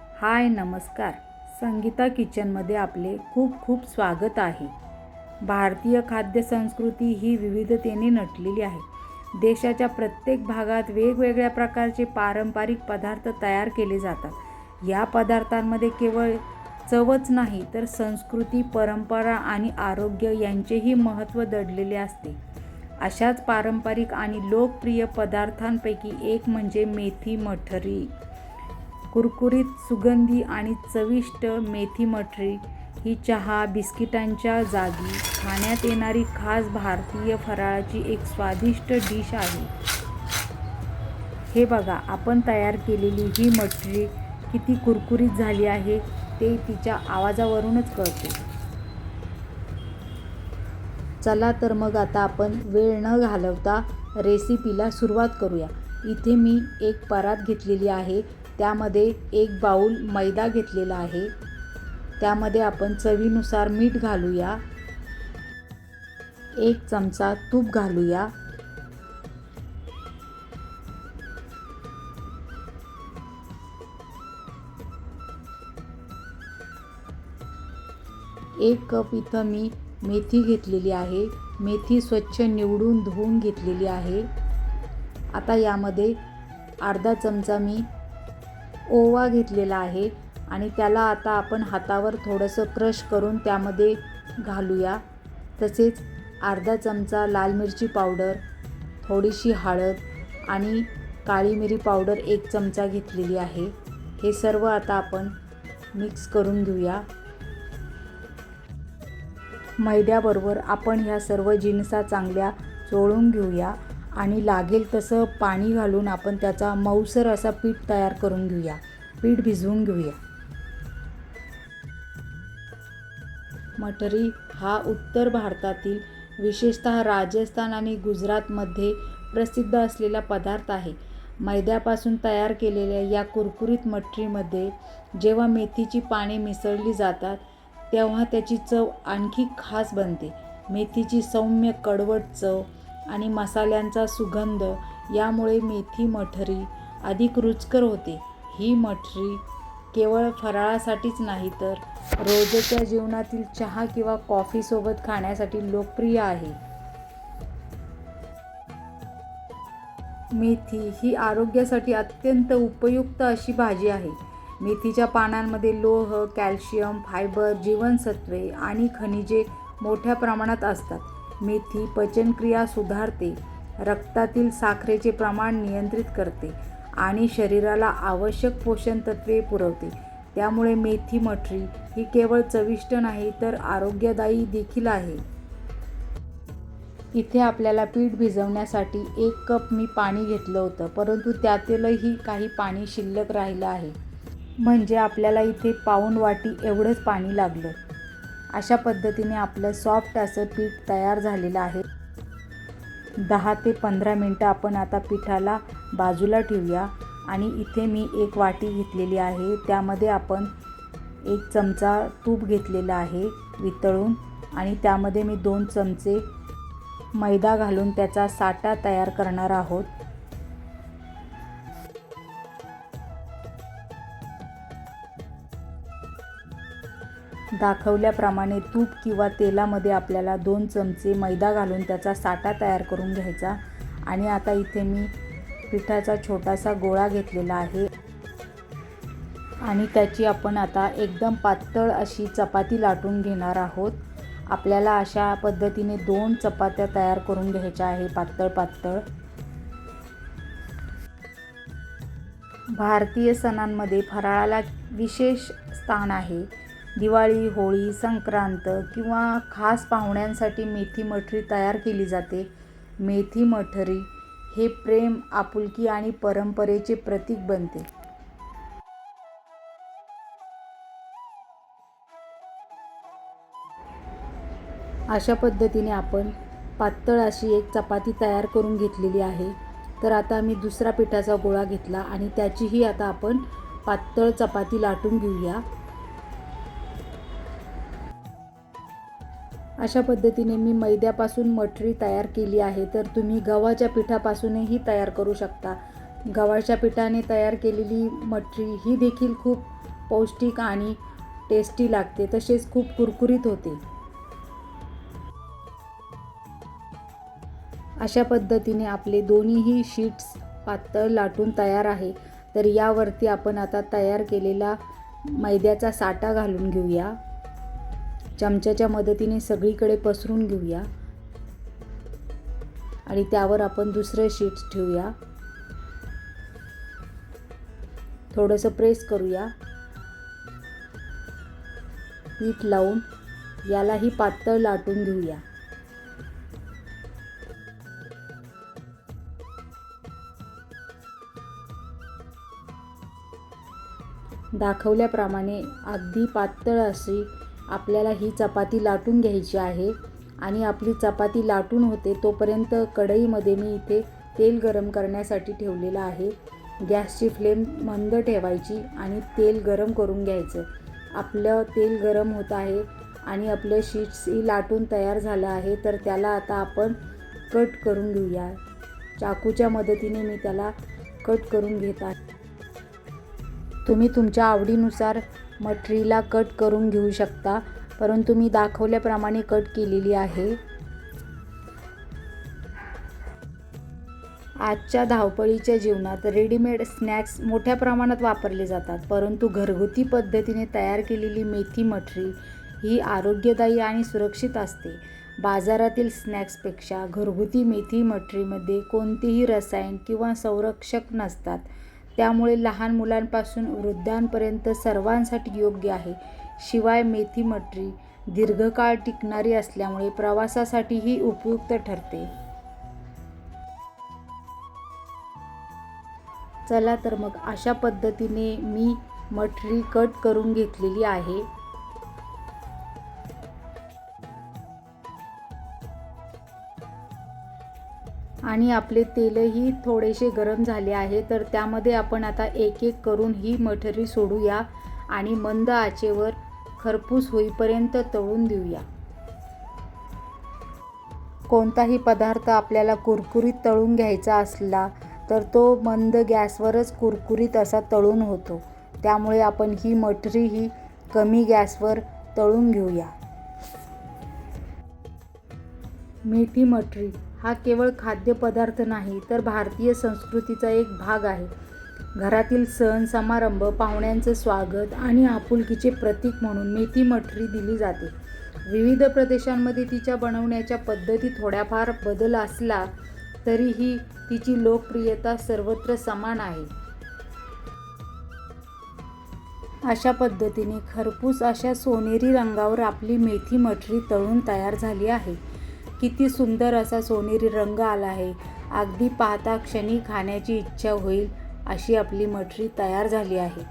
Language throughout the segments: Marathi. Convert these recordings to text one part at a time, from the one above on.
हाय नमस्कार. संगीता किचनमध्ये आपले खूप खूप स्वागत आहे. भारतीय खाद्य संस्कृती ही विविधतेने नटलेली आहे. देशाच्या प्रत्येक भागात वेगवेगळ्या प्रकारचे पारंपरिक पदार्थ तयार केले जातात. या पदार्थांमध्ये केवळ चवच नाही तर संस्कृती परंपरा आणि आरोग्य यांचेही महत्त्व दडलेले असते. अशाच पारंपरिक आणि लोकप्रिय पदार्थांपैकी एक म्हणजे मेथी मठरी. कुरकुरीत सुगंधी आणि चविष्ट मेथी मठरी ही चहा बिस्किटांच्या जागी खाण्यात येणारी खास भारतीय फराळाची एक स्वादिष्ट डिश आहे. हे बघा आपण तयार केलेली ही मठरी किती कुरकुरीत झाली आहे ते तिच्या आवाजावरूनच कळते. चला तर मग आता आपण वेळ न घालवता रेसिपीला सुरुवात करूया. इथे मी एक परात घेतलेली आहे. त्यामध्ये एक बाऊल मैदा घेतलेला आहे. त्यामध्ये आपण चवीनुसार मीठ घालूया. एक चमचा तूप घालूया. एक कप इथं मी मेथी घेतलेली आहे. मेथी स्वच्छ निवडून धुवून घेतलेली आहे. आता यामध्ये अर्धा चमचा मी ओवा घेतलेला आहे आणि त्याला आता आपण हातावर थोडंसं क्रश करून त्यामध्ये घालूया. तसेच अर्धा चमचा लाल मिरची पावडर थोडीशी हळद आणि काळी मिरी पावडर एक चमचा घेतलेली आहे. हे सर्व आता आपण मिक्स करून घेऊया. मैद्याबरोबर आपण ह्या सर्व जिनसा चांगल्या चोळून घेऊया. आणि लागेल तसं पाणी घालून आपण त्याचा मऊसर असा पीठ तयार करून घेऊया. पीठ भिजवून घेऊया. मठरी हा उत्तर भारतातील विशेषतः राजस्थान आणि गुजरातमध्ये प्रसिद्ध असलेला पदार्थ आहे. मैद्यापासून तयार केलेल्या या कुरकुरीत मठरीमध्ये जेव्हा मेथीची पाने मिसळली जातात तेव्हा त्याची चव आणखी खास बनते. मेथीची सौम्य कडवट चव आणि मसाल्यांचा सुगंध यामुळे मेथी मठरी अधिक रुचकर होते. ही मठरी केवळ फराळासाठीच नाही तर रोजच्या जीवनातील चहा किंवा कॉफीसोबत खाण्यासाठी लोकप्रिय आहे. मेथी ही आरोग्यासाठी अत्यंत उपयुक्त अशी भाजी आहे. मेथीच्या पानांमध्ये लोह कॅल्शियम फायबर जीवनसत्वे आणि खनिजे मोठ्या प्रमाणात असतात. मेथी पचनक्रिया सुधारते रक्तातील साखरेचे प्रमाण नियंत्रित करते आणि शरीराला आवश्यक पोषण तत्वे पुरवते. त्यामुळे मेथी मठरी ही केवळ चविष्ट नाही तर आरोग्यदायी देखील आहे. इथे आपल्याला पीठ भिजवण्यासाठी एक कप मी पाणी घेतलं होतं परंतु त्यातीलही काही पाणी शिल्लक राहिलं आहे. म्हणजे आपल्याला इथे पाऊण वाटी एवढंच पाणी लागलं. अशा पद्धतीने आपलं सॉफ्ट असं पीठ तयार झालेलं आहे. दहा ते पंधरा मिनटं आपण आता पिठाला बाजूला ठेवूया. आणि इथे मी एक वाटी घेतलेली आहे. त्यामध्ये आपण एक चमचा तूप घेतलेला आहे वितळून. आणि त्यामध्ये मी दोन चमचे मैदा घालून त्याचा साठा तयार करणार आहोत. दाखवल्याप्रमाणे तूप किंवा तेलामध्ये आपल्याला दोन चमचे मैदा घालून त्याचा साठा तयार करून घ्यायचा. आणि आता इथे मी पिठाचा छोटासा गोळा घेतलेला आहे. आणि त्याची आपण आता एकदम पातळ अशी चपाती लाटून घेणार आहोत. आपल्याला अशा पद्धतीने दोन चपात्या तयार करून घ्यायच्या आहे पातळ पातळ. भारतीय सणांमध्ये फराळाला विशेष स्थान आहे. दिवाळी होळी संक्रांत किंवा खास पाहुण्यांसाठी मेथी मठरी तयार केली जाते. मेथी मठरी हे प्रेम आपुलकी आणि परंपरेचे प्रतीक बनते. अशा पद्धतीने आपण पातळ अशी एक चपाती तयार करून घेतलेली आहे. तर आता मी दुसरा पिठाचा गोळा घेतला आणि त्याचीही आता आपण पातळ चपाती लाटून घेऊया. अशा पद्धतीने मी मैद्यापासून मठरी तयार केली आहे. तर तुम्ही गव्हाच्या पिठापासूनही तयार करू शकता. गव्हाच्या पिठाने तयार केलेली मठरी ही देखील खूप पौष्टिक आणि टेस्टी लागते. तसेच खूप कुरकुरीत होते. अशा पद्धतीने आपले दोन्हीही शीट्स पातळ लाटून तयार आहे. तर यावरती आपण आता तयार केलेला मैद्याचा साठा घालून घेऊया. चमच्याच्या मदतीने सगळीकडे पसरून घेऊया. आणि त्यावर आपण दुसरे शीट्स ठेवूया. थोडंसं प्रेस करूया. पीठ लावून यालाही पातळ लाटून घेऊया. दाखवल्याप्रमाणे अगदी पातळ अशी आपल्याला ही चपाती लाटून घ्यायची आहे. आणि आपली चपाती लाटून होते तोपर्यंत कढईमध्ये मी इथे तेल गरम करण्यासाठी ठेवलेलं आहे. गॅसची फ्लेम मंद ठेवायची आणि तेल गरम करून घ्यायचं. आपलं तेल गरम होत आहे आणि आपलं शीट्सही लाटून तयार झालं आहे तर त्याला आता आपण कट करून घेऊया. चाकूच्या मदतीने मी त्याला कट करून घेत आहे. तुम्ही तुमच्या आवडीनुसार मटरीला कट करून घेऊ शकता परंतु मी दाखवल्याप्रमाणे कट केलेली आहे. आजच्या धावपळीच्या जीवनात रेडीमेड स्नॅक्स मोठ्या प्रमाणात वापरले जातात परंतु घरगुती पद्धतीने तयार केलेली मेथी मटरी ही आरोग्यदायी आणि सुरक्षित असते. बाजारातील स्नॅक्सपेक्षा घरगुती मेथी मटरीमध्ये कोणतेही रसायन किंवा संरक्षक नसतात. त्यामुळे लहान मुलांपासून वृद्धांपर्यंत सर्वांसाठी योग्य आहे. शिवाय मेथी मटरी दीर्घकाळ टिकणारी असल्यामुळे प्रवासासाठीही उपयुक्त ठरते. चला तर मग अशा पद्धतीने मी मटरी कट करून घेतलेली आहे. आणि आपले तेलही थोडेसे गरम झाले आहे तर त्यामध्ये आपण आता एक एक करून ही मठरी सोडूया आणि मंद आचेवर खरपूस होईपर्यंत तळून देऊया. कोणताही पदार्थ आपल्याला कुरकुरीत तळून घ्यायचा असला तर तो मंद गॅसवरच कुरकुरीत असा तळून होतो. त्यामुळे आपण ही मठरी ही कमी गॅसवर तळून घेऊया. मेथी मठरी हा केवळ खाद्यपदार्थ नाही तर भारतीय संस्कृतीचा एक भाग आहे. घरातील सण समारंभ पाहुण्यांचं स्वागत आणि आपुलकीचे प्रतीक म्हणून मेथी मठरी दिली जाते. विविध प्रदेशांमध्ये तिच्या बनवण्याच्या पद्धती थोड्याफार बदल असला तरीही तिची लोकप्रियता सर्वत्र समान आहे. अशा पद्धतीने खरपूस अशा सोनेरी रंगावर आपली मेथी मठरी तळून तयार झाली आहे. किती सुंदर असा सोनेरी रंग आला आहे. अगदी पाहता क्षणी खाण्याची इच्छा होईल अशी आपली मठरी तयार झाली आहे.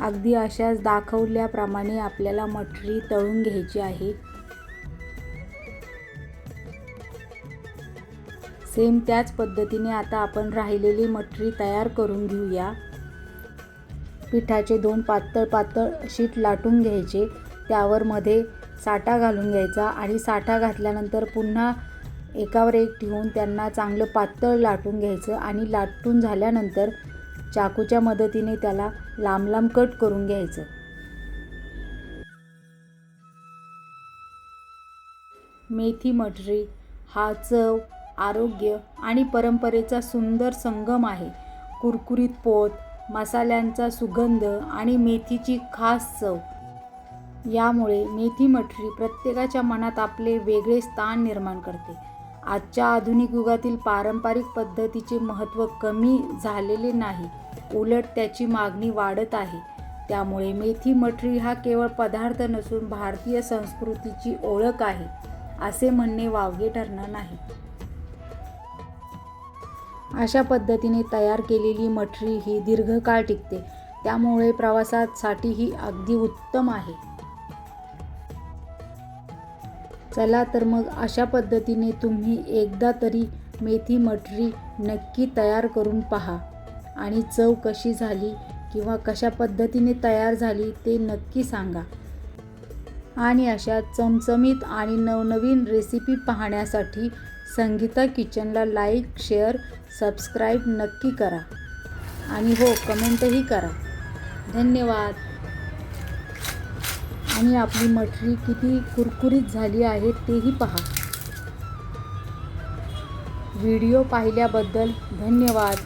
अगदी अशाच दाखवल्याप्रमाणे आपल्याला मठरी तळून घ्यायची आहे. सेम त्याच पद्धतीने आता आपण राहिलेली मठरी तयार करून घेऊया. पिठाचे दोन पातळ पातळ शीट लाटून घ्यायचे. त्यावर मध्ये साठा घालून घ्यायचा आणि साठा घातल्यानंतर पुन्हा एकावर एक ठेवून त्यांना चांगलं पातळ लाटून घ्यायचं आणि लाटून झाल्यानंतर चाकूच्या मदतीने त्याला लांब लांब कट करून घ्यायचं. मेथी मटरी हा चव आरोग्य आणि परंपरेचा सुंदर संगम आहे. कुरकुरीत पोत मसाल्यांचा सुगंध आणि मेथीची खास चव. यामुळे मेथी मठरी प्रत्येकाच्या मनात आपले वेगळे स्थान निर्माण करते. आजच्या आधुनिक युगातील पारंपरिक पद्धतीचे महत्त्व कमी झालेले नाही उलट त्याची मागणी वाढत आहे. त्यामुळे मेथी मठरी हा केवळ पदार्थ नसून भारतीय संस्कृतीची ओळख आहे असे म्हणणे वावगे ठरणार नाही. अशा पद्धतीने तयार केलेली मठरी ही दीर्घकाळ टिकते. त्यामुळे प्रवासासाठी ही अगदी उत्तम आहे. चला तर मग अशा पद्धतीने तुम्ही एकदा तरी मेथी मटरी नक्की तयार करून पहा. आणि चव कशी झाली किंवा कशा पद्धतीने तयार झाली ते नक्की सांगा. आणि अशा चमचमीत आणि नवनवीन रेसिपी पाहण्यासाठी संगीता किचनला लाईक शेअर सबस्क्राईब नक्की करा. आणि हो कमेंटही करा. धन्यवाद. आणि आपली मटरी किती कुरकुरीत झाली आहे तेही पहा. व्हिडिओ पाहिल्याबद्दल धन्यवाद.